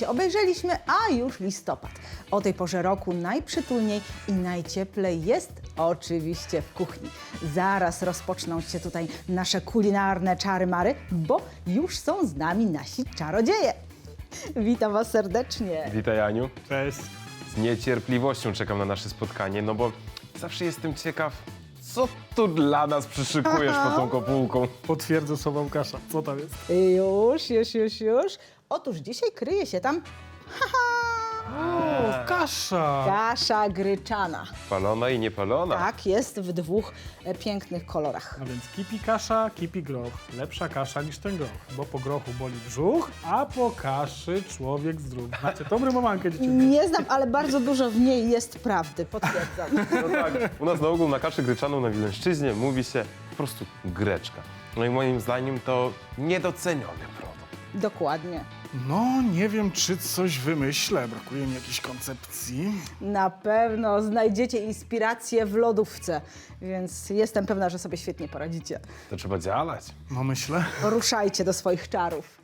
Się obejrzeliśmy, a już listopad. O tej porze roku najprzytulniej i najcieplej jest oczywiście w kuchni. Zaraz rozpoczną się tutaj nasze kulinarne czary-mary, bo już są z nami nasi czarodzieje. Witam Was serdecznie. Witaj Aniu. Cześć. Z niecierpliwością czekam na nasze spotkanie, no bo zawsze jestem ciekaw, co tu dla nas przyszykujesz pod tą kopułką. Potwierdzę słowa Łukasza. Co tam jest? Już, już, już, już. Otóż dzisiaj kryje się tam O, kasza! kasza gryczana. Palona i niepalona. Tak, jest w dwóch e, pięknych kolorach. A więc kipi kasza, kipi groch. Lepsza kasza niż ten groch, bo po grochu boli brzuch, a po kaszy człowiek zdrów. Znacie tą rymowankę, dzieci? Nie znam, ale bardzo dużo w niej jest prawdy, potwierdzam. No tak, u nas na ogół na kaszę gryczaną na Wileńszczyźnie mówi się po prostu greczka. No i moim zdaniem to niedoceniony produkt. Dokładnie. No, nie wiem, czy coś wymyślę. Brakuje mi jakiejś koncepcji. Na pewno znajdziecie inspirację w lodówce, więc jestem pewna, że sobie świetnie poradzicie. To trzeba działać. No, myślę. Ruszajcie do swoich czarów.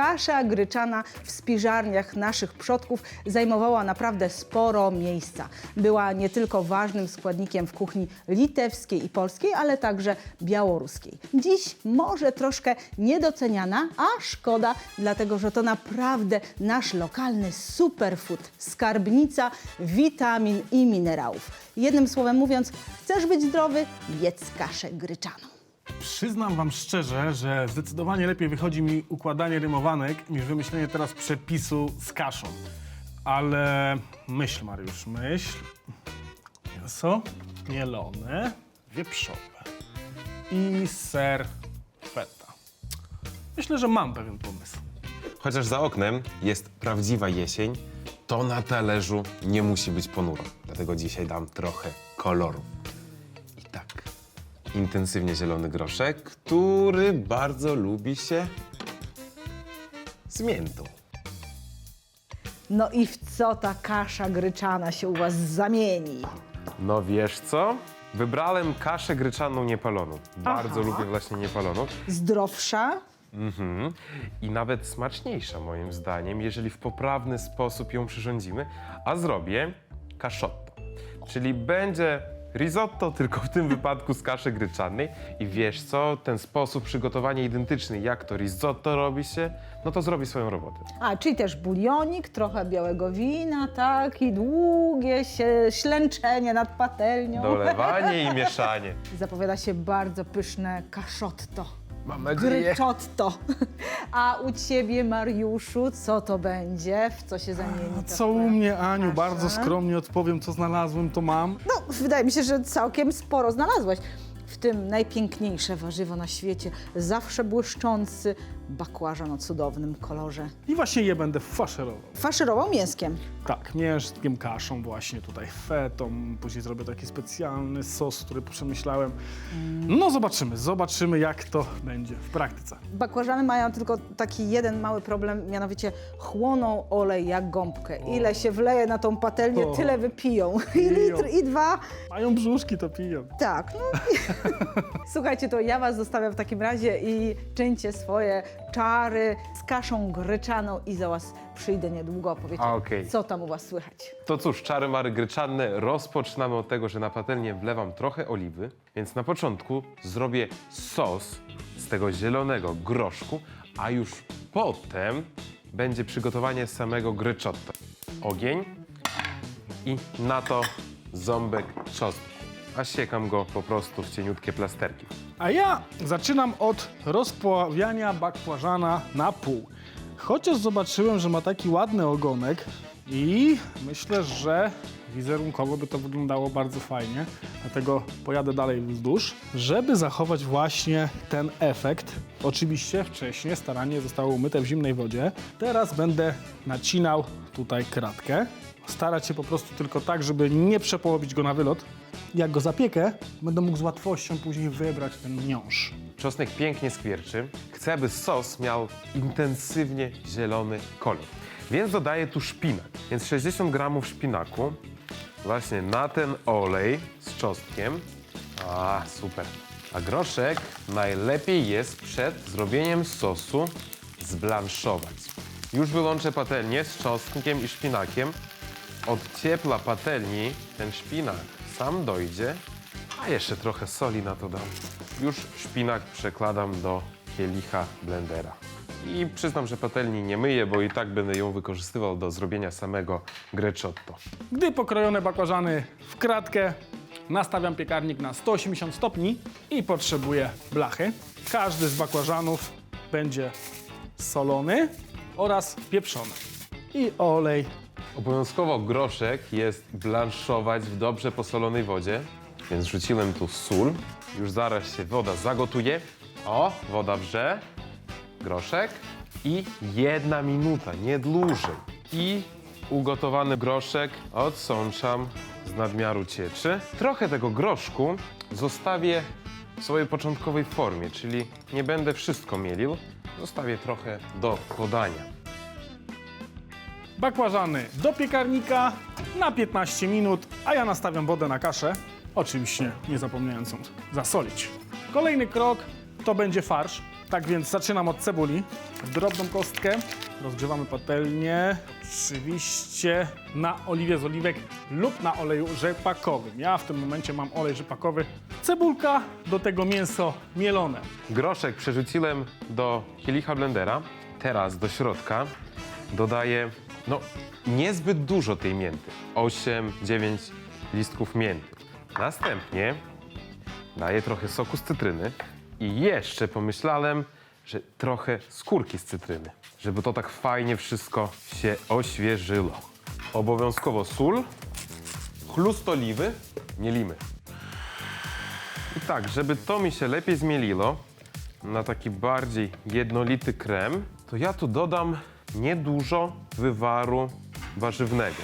Kasza gryczana w spiżarniach naszych przodków zajmowała naprawdę sporo miejsca. Była nie tylko ważnym składnikiem w kuchni litewskiej i polskiej, ale także białoruskiej. Dziś może troszkę niedoceniana, a szkoda, dlatego że to naprawdę nasz lokalny superfood, skarbnica witamin i minerałów. Jednym słowem mówiąc, chcesz być zdrowy, jedz kaszę gryczaną. Przyznam wam szczerze, że zdecydowanie lepiej wychodzi mi układanie rymowanek niż wymyślenie teraz przepisu z kaszą. Ale myśl, Mariusz, myśl. Mięso mielone, wieprzowe i ser feta. Myślę, że mam pewien pomysł. Chociaż za oknem jest prawdziwa jesień, to na talerzu nie musi być ponuro. Dlatego dzisiaj dam trochę koloru. Intensywnie zielony groszek, który bardzo lubi się z miętą. No i w co ta kasza gryczana się u was zamieni? No wiesz co? Wybrałem kaszę gryczaną niepaloną. Bardzo lubię właśnie niepaloną. Zdrowsza? Mhm. I nawet smaczniejsza moim zdaniem, jeżeli w poprawny sposób ją przyrządzimy, a zrobię kaszotto. Czyli będzie risotto, tylko w tym wypadku z kaszy gryczanej. I wiesz co? Ten sposób przygotowania identyczny, jak to risotto robi się, no to zrobi swoją robotę. A, czyli też bulionik, trochę białego wina, tak, i długie się ślęczenie nad patelnią. Dolewanie i mieszanie. Zapowiada się bardzo pyszne kaszotto. Mam Gryczotto. A u ciebie, Mariuszu, co to będzie? W co się zamieni? ta Co u twoja mnie, Aniu? kasza? Bardzo skromnie odpowiem, co znalazłem, to mam. No, wydaje mi się, że całkiem sporo znalazłeś. W tym najpiękniejsze warzywo na świecie, zawsze błyszczący bakłażan o cudownym kolorze. I właśnie je będę faszerował. Faszerował mięskiem. Tak, mięskiem kaszą właśnie tutaj, fetą. Później zrobię taki specjalny sos, który przemyślałem. No zobaczymy, zobaczymy jak to będzie w praktyce. Bakłażany mają tylko taki jeden mały problem, mianowicie chłoną olej jak gąbkę. Ile się wleje na tą patelnię, O. tyle wypiją. I Piją. litr, i dwa. Mają brzuszki, to piją. Tak. No. Słuchajcie, to ja was zostawiam w takim razie i czyńcie swoje czary z kaszą gryczaną i za was przyjdę niedługo opowiedzieć, A, okej. co tam u was słychać. To cóż, czary mary gryczanne, rozpoczynamy od tego, że na patelnię wlewam trochę oliwy, więc na początku zrobię sos z tego zielonego groszku, a już potem będzie przygotowanie samego gryczotto. Ogień i na to ząbek czosnku, a siekam go po prostu w cieniutkie plasterki. A ja zaczynam od rozpławiania bakłażana na pół. Chociaż zobaczyłem, że ma taki ładny ogonek i myślę, że wizerunkowo by to wyglądało bardzo fajnie. Dlatego pojadę dalej wzdłuż, żeby zachować właśnie ten efekt. Oczywiście wcześniej staranie zostało umyte w zimnej wodzie. Teraz będę nacinał tutaj kratkę. Starać się po prostu tylko tak, żeby nie przepołowić go na wylot. Jak go zapiekę, będę mógł z łatwością później wybrać ten miąższ. Czosnek pięknie skwierczy. Chcę, aby sos miał intensywnie zielony kolor. Więc dodaję tu szpinak. Więc 60 gramów szpinaku właśnie na ten olej z czosnkiem. A, super. A groszek najlepiej jest przed zrobieniem sosu zblanszować. Już wyłączę patelnię z czosnkiem i szpinakiem. Od ciepla patelni ten szpinak sam dojdzie, a jeszcze trochę soli na to dam. Już szpinak przekładam do kielicha blendera. I przyznam, że patelni nie myję, bo i tak będę ją wykorzystywał do zrobienia samego grecotto. Gdy pokrojone bakłażany w kratkę, nastawiam piekarnik na 180 stopni i potrzebuję blachy. Każdy z bakłażanów będzie solony oraz pieprzony. I olej. Obowiązkowo groszek jest blanszować w dobrze posolonej wodzie, więc rzuciłem tu sól. Już zaraz się woda zagotuje. O, woda wrze. Groszek i jedna minuta, nie dłużej. I ugotowany groszek odsączam z nadmiaru cieczy. Trochę tego groszku zostawię w swojej początkowej formie, czyli nie będę wszystko mielił. Zostawię trochę do podania. Bakłażany do piekarnika na 15 minut, a ja nastawiam wodę na kaszę. Oczywiście nie zapomniałem ją zasolić. Kolejny krok to będzie farsz. Tak więc zaczynam od cebuli. Drobną kostkę rozgrzewamy patelnię. Oczywiście na oliwie z oliwek lub na oleju rzepakowym. Ja w tym momencie mam olej rzepakowy. Cebulka, do tego mięso mielone. Groszek przerzuciłem do kielicha blendera. Teraz do środka dodaję no, niezbyt dużo tej mięty. 8-9 listków mięty. Następnie daję trochę soku z cytryny i jeszcze pomyślałem, że trochę skórki z cytryny, żeby to tak fajnie wszystko się oświeżyło. Obowiązkowo sól, chlust oliwy, mielimy. I tak, żeby to mi się lepiej zmieliło na taki bardziej jednolity krem, to ja tu dodam niedużo wywaru warzywnego.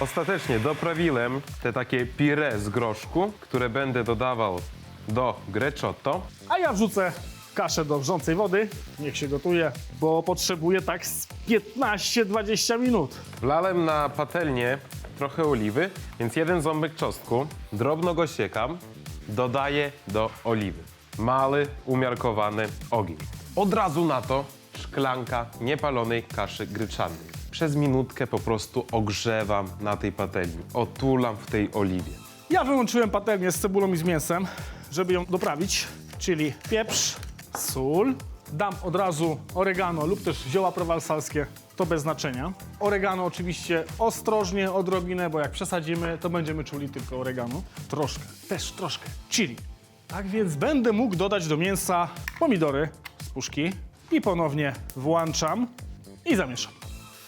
Ostatecznie doprawiłem te takie pire z groszku, które będę dodawał do grecotto. A ja wrzucę kaszę do wrzącej wody. Niech się gotuje, bo potrzebuję tak z 15-20 minut. Wlałem na patelnię trochę oliwy, więc jeden ząbek czosnku, drobno go siekam, dodaję do oliwy. Mały, umiarkowany ogień. Od razu na to szklanka niepalonej kaszy gryczanej. Przez minutkę po prostu ogrzewam na tej patelni, otulam w tej oliwie. Ja wyłączyłem patelnię z cebulą i z mięsem, żeby ją doprawić, czyli pieprz, sól. Dam od razu oregano lub też zioła prowalsalskie, to bez znaczenia. Oregano oczywiście ostrożnie, odrobinę, bo jak przesadzimy, to będziemy czuli tylko oregano. Troszkę, też troszkę chili. Tak więc będę mógł dodać do mięsa pomidory z puszki i ponownie włączam i zamieszam.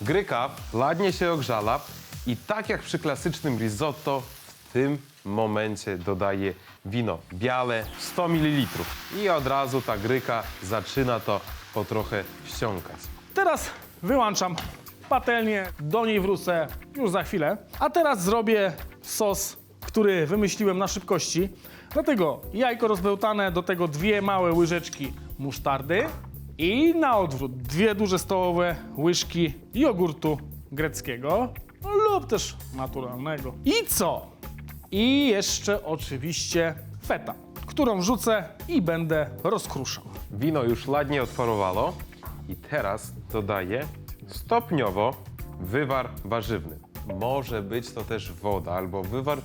Gryka ładnie się ogrzała i tak jak przy klasycznym risotto, w tym momencie dodaję wino białe 100 ml. I od razu ta gryka zaczyna to po trochę ściągać. Teraz wyłączam patelnię, do niej wrócę już za chwilę. A teraz zrobię sos, który wymyśliłem na szybkości. Dlatego jajko rozbełtane, do tego dwie małe łyżeczki musztardy i na odwrót dwie duże stołowe łyżki jogurtu greckiego lub też naturalnego. I co? I jeszcze oczywiście feta, którą wrzucę i będę rozkruszał. Wino już ładnie odparowało i teraz dodaję stopniowo wywar warzywny. Może być to też woda albo wywar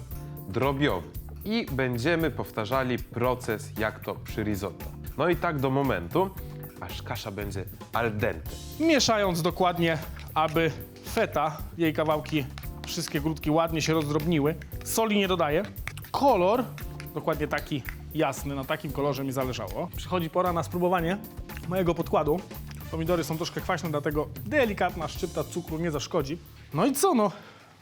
drobiowy. I będziemy powtarzali proces jak to przy risotto. No i tak do momentu, aż kasza będzie al dente. mieszając dokładnie, aby feta, jej kawałki, wszystkie grudki ładnie się rozdrobniły. Soli nie dodaję. Kolor, dokładnie taki jasny, na takim kolorze mi zależało. Przychodzi pora na spróbowanie mojego podkładu. Pomidory są troszkę kwaśne, dlatego delikatna szczypta cukru nie zaszkodzi. No i co no?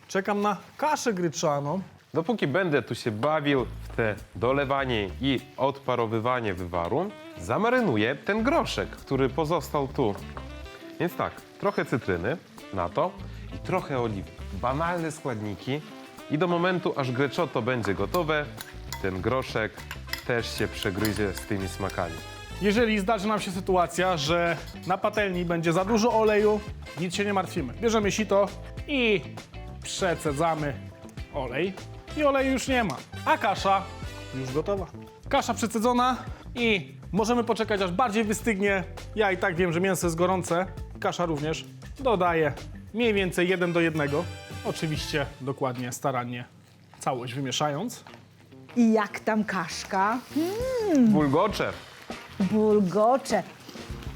Czekam na kaszę gryczaną. Dopóki będę tu się bawił dolewanie i odparowywanie wywaru, zamarynuję ten groszek, który pozostał tu. Więc tak, trochę cytryny na to i trochę oliwy. Banalne składniki i do momentu, aż grecotto będzie gotowe, ten groszek też się przegryzie z tymi smakami. Jeżeli zdarzy nam się sytuacja, że na patelni będzie za dużo oleju, nic się nie martwimy. Bierzemy sito i przecedzamy olej. I oleju już nie ma. A kasza już gotowa. Kasza przecedzona i możemy poczekać aż bardziej wystygnie. Ja i tak wiem, że mięso jest gorące, kasza również. dodaję mniej więcej 1 do 1. Oczywiście dokładnie, starannie całość wymieszając. I jak tam kaszka? Bulgocze. Bulgocze.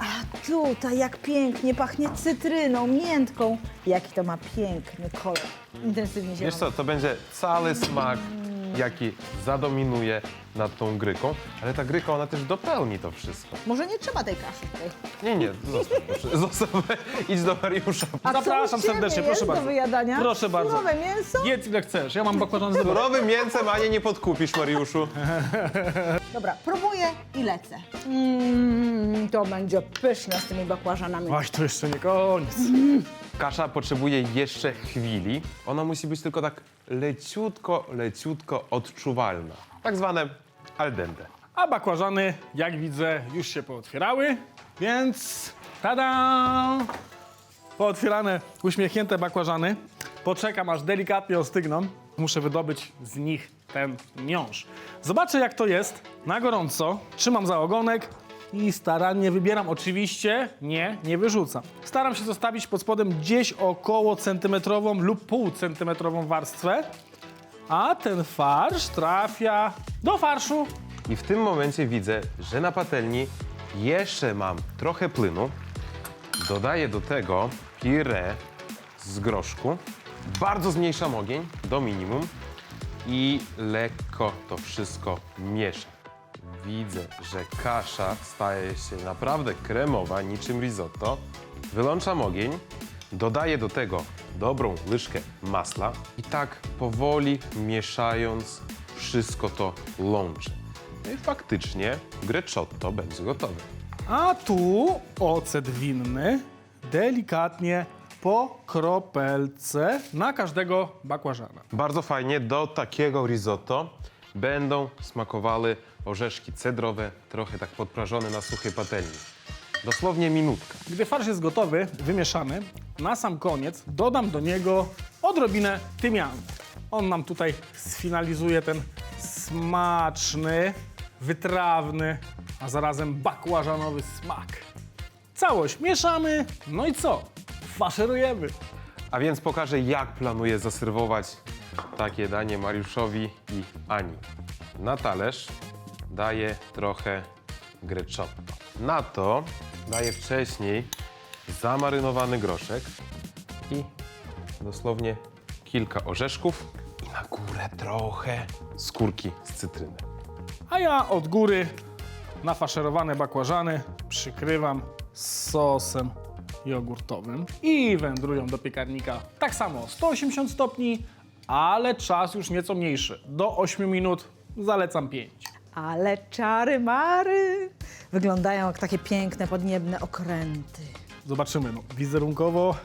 A tutaj jak pięknie pachnie cytryną, miętką. Jaki to ma piękny kolor. Intensywnie się Wiesz co, to będzie cały smak, jaki zadominuje nad tą gryką, ale ta gryka, ona też dopełni to wszystko. Może nie trzeba tej kaszy tutaj. Nie, nie, zostaw, proszę, zostaw, idź do Mariusza. A co Zapraszam ciebie serdecznie, jest proszę do bardzo. wyjadania? Proszę bardzo. Surowe mięso? Jedz ile chcesz, ja mam bakłażan z wyboru. Surowym mięsem Anię nie podkupisz, Mariuszu. Dobra, próbuję i lecę. Mm, to będzie pyszne z tymi bakłażanami. Oj, to jeszcze nie koniec. Kasza potrzebuje jeszcze chwili. Ona musi być tylko tak leciutko, leciutko odczuwalna. Tak zwane al dente. A bakłażany, jak widzę, już się pootwierały, więc tada! Pootwierane, uśmiechnięte bakłażany. Poczekam, aż delikatnie ostygną. Muszę wydobyć z nich ten miąższ. Zobaczę, jak to jest na gorąco. Trzymam za ogonek i starannie wybieram. Oczywiście nie, nie wyrzucam. Staram się zostawić pod spodem gdzieś około centymetrową lub półcentymetrową warstwę, a ten farsz trafia do farszu I w tym momencie widzę, że na patelni jeszcze mam trochę płynu. Dodaję do tego pire z groszku. Bardzo zmniejszam ogień do minimum i lekko to wszystko mieszam. Widzę, że kasza staje się naprawdę kremowa, niczym risotto. Wyłączam ogień, dodaję do tego dobrą łyżkę masła i tak powoli mieszając wszystko to łączę. No i faktycznie grecotto będzie gotowe. A tu ocet winny, delikatnie po kropelce na każdego bakłażana. Bardzo fajnie do takiego risotto będą smakowały orzeszki cedrowe, trochę tak podprażone na suchej patelni. Dosłownie minutka. Gdy farsz jest gotowy, wymieszany, na sam koniec dodam do niego odrobinę tymianu. On nam tutaj sfinalizuje ten smaczny, wytrawny, a zarazem bakłażanowy smak. Całość mieszamy, no i co? Faszerujemy. A więc pokażę, jak planuję zaserwować takie danie Mariuszowi i Ani. Na talerz daję trochę grecotto. Na to daję wcześniej zamarynowany groszek i dosłownie kilka orzeszków i na górę trochę skórki z cytryny. A ja od góry nafaszerowane bakłażany przykrywam sosem jogurtowym i wędrują do piekarnika tak samo 180 stopni, ale czas już nieco mniejszy. Do 8 minut zalecam 5. Ale czary mary wyglądają jak takie piękne, podniebne okręty. Zobaczymy, no, wizerunkowo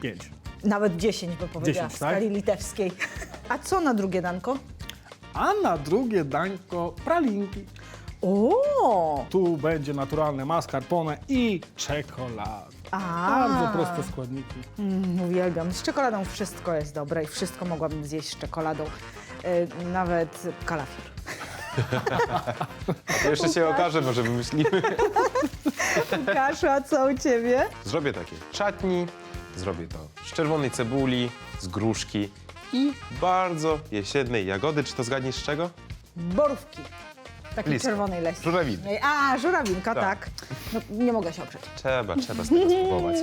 5. Nawet 10 by powiedziała 10, w tak? skali litewskiej. A co na drugie danko? A na drugie dańko pralinki. O! Tu będzie naturalne mascarpone i czekolada. A. Bardzo proste składniki. Mm, uwielbiam. Z czekoladą wszystko jest dobre i wszystko mogłabym zjeść z czekoladą. Yy, nawet kalafior. To jeszcze się okaże, może wymyślimy. Kaszu, a co u ciebie? Zrobię takie czatni, zrobię to z czerwonej cebuli, z gruszki i bardzo jesiennej jagody. Czy to zgadniesz z czego? Borówki. Takiej Blisko. czerwonej leśnej. Żurawiny. A, żurawinka, tak. Tak. No, nie mogę się oprzeć. Trzeba, trzeba z tego spróbować.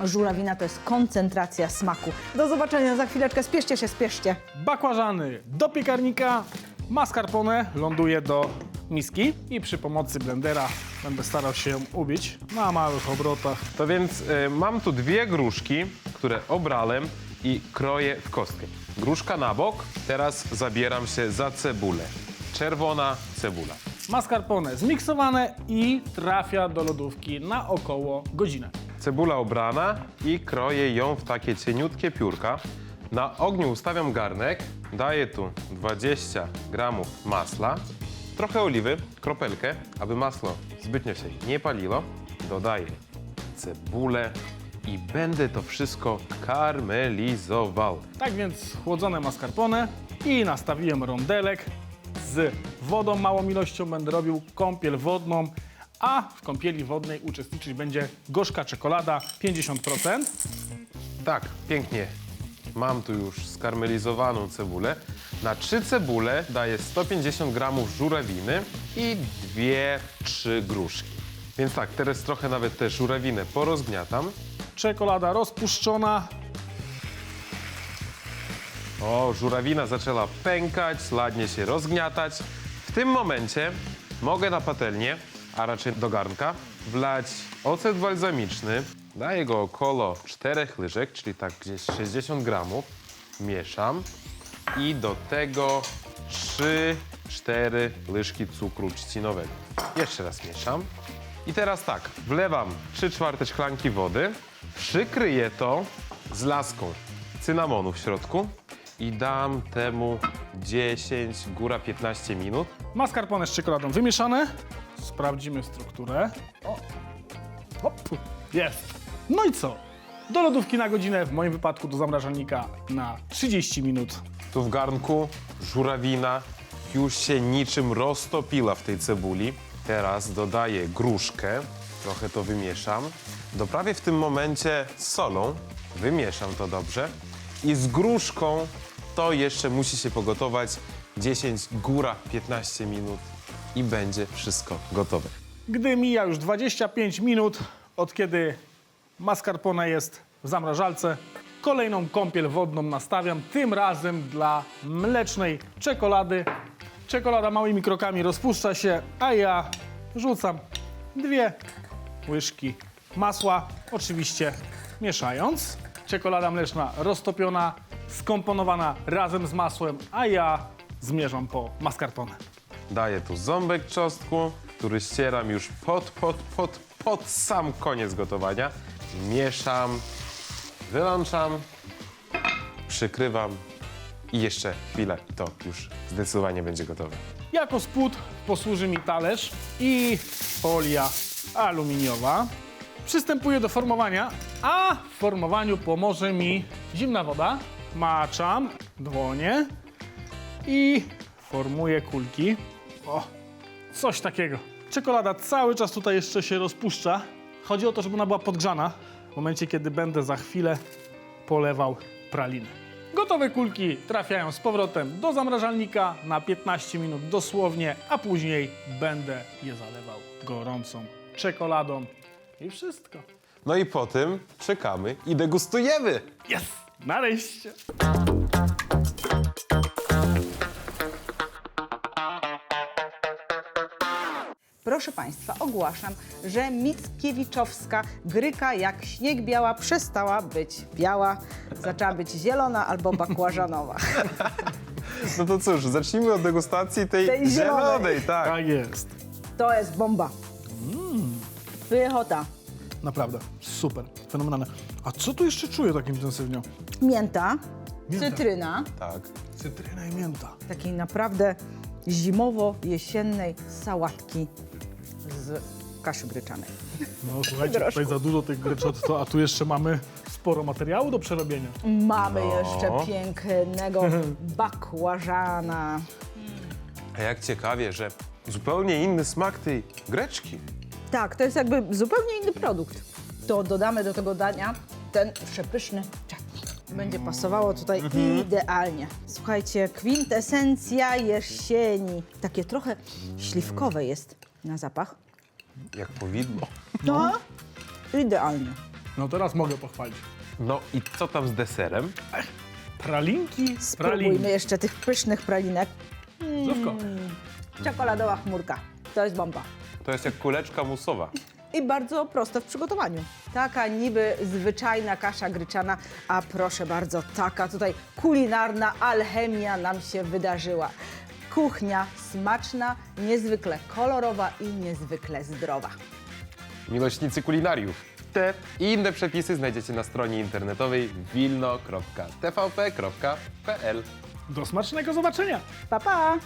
Żurawina to jest koncentracja smaku. Do zobaczenia za chwileczkę. Spieszcie się, spieszcie. Bakłażany do piekarnika, mascarpone ląduje do miski i przy pomocy blendera będę starał się ją ubić na małych obrotach. To więc y, mam tu dwie gruszki, które obrałem i kroję w kostkę. Gruszka na bok, teraz zabieram się za cebulę. Czerwona cebula. Mascarpone zmiksowane i trafia do lodówki na około godzinę. Cebula obrana i kroję ją w takie cieniutkie piórka. Na ogniu ustawiam garnek, daję tu 20 gramów masła, trochę oliwy, kropelkę, aby masło zbytnio się nie paliło. Dodaję cebulę i będę to wszystko karmelizował. Tak więc chłodzone mascarpone i nastawiłem rondelek z wodą, małą ilością będę robił kąpiel wodną, a w kąpieli wodnej uczestniczyć będzie gorzka czekolada 50%. Tak, pięknie. Mam tu już skarmelizowaną cebulę. Na trzy cebule daję 150 gramów żurawiny i dwie, trzy gruszki. Więc tak, teraz trochę nawet tę żurawinę porozgniatam. Czekolada rozpuszczona. O, żurawina zaczęła pękać, ładnie się rozgniatać. W tym momencie mogę na patelnię, a raczej do garnka, wlać ocet balsamiczny. Daję go około 4 łyżek, czyli tak gdzieś 60 gramów. Mieszam i do tego 3-4 łyżki cukru trzcinowego. Jeszcze raz mieszam. I teraz tak, wlewam 3 czwarte szklanki wody, przykryję to z laską cynamonu w środku i dam temu 10, góra 15 minut. Mascarpone z czekoladą wymieszane. Sprawdzimy strukturę. O, hop, jest. No i co? Do lodówki na godzinę, w moim wypadku do zamrażalnika na 30 minut. Tu w garnku żurawina już się niczym roztopiła w tej cebuli. Teraz dodaję gruszkę, trochę to wymieszam. Doprawię w tym momencie solą, wymieszam to dobrze. I z gruszką to jeszcze musi się pogotować 10, góra 15 minut i będzie wszystko gotowe. Gdy mija już 25 minut od kiedy mascarpone jest w zamrażalce, kolejną kąpiel wodną nastawiam, tym razem dla mlecznej czekolady. Czekolada małymi krokami rozpuszcza się, a ja rzucam dwie łyżki masła, oczywiście mieszając. Czekolada mleczna roztopiona, skomponowana razem z masłem, a ja zmierzam po mascarpone. Daję tu ząbek czosnku, który ścieram już pod, pod, pod, pod sam koniec gotowania. Mieszam, wyłączam, przykrywam i jeszcze chwilę i to już zdecydowanie będzie gotowe. Jako spód posłuży mi talerz i folia aluminiowa. Przystępuję do formowania, a w formowaniu pomoże mi zimna woda. Maczam dłonie i formuję kulki. O, coś takiego. Czekolada cały czas tutaj jeszcze się rozpuszcza. Chodzi o to, żeby ona była podgrzana w momencie, kiedy będę za chwilę polewał pralinę. Gotowe kulki trafiają z powrotem do zamrażalnika na 15 minut dosłownie, a później będę je zalewał gorącą czekoladą i wszystko. No i po tym czekamy i degustujemy. Jest! Nareszcie! Proszę Państwa, ogłaszam, że Mickiewiczowska gryka jak śnieg biała przestała być biała, zaczęła być zielona albo bakłażanowa. No to cóż, zacznijmy od degustacji tej, Tej zielonej. zielonej, tak. Tak jest. To jest bomba. Pychota. Naprawdę, super, fenomenalne. A co tu jeszcze czuję tak intensywnie? Mięta, Mięta. cytryna, Tak. Cytryna i mięta. takiej naprawdę zimowo-jesiennej sałatki z kaszy gryczanej. No słuchajcie, Groszku. tutaj za dużo tych gryczot, to, a tu jeszcze mamy sporo materiału do przerobienia. Mamy No. jeszcze pięknego bakłażana. A jak ciekawie, że zupełnie inny smak tej greczki. Tak, to jest jakby zupełnie inny produkt. To dodamy do tego dania ten przepyszny chutney. Będzie pasowało tutaj idealnie. Słuchajcie, kwintesencja jesieni. Takie trochę śliwkowe jest na zapach. Jak powidło. No, idealnie. No teraz mogę pochwalić. No i co tam z deserem? Pralinki, Spróbujmy pralinki. jeszcze tych pysznych pralinek. Zdrówko. Czekoladowa chmurka. To jest bomba. To jest jak kuleczka musowa. I bardzo proste w przygotowaniu. Taka niby zwyczajna kasza gryczana, a proszę bardzo, taka tutaj kulinarna alchemia nam się wydarzyła. Kuchnia smaczna, niezwykle kolorowa i niezwykle zdrowa. Miłośnicy kulinariów. Te i inne przepisy znajdziecie na stronie internetowej wilno.tvp.pl. Do smacznego zobaczenia. Pa, pa!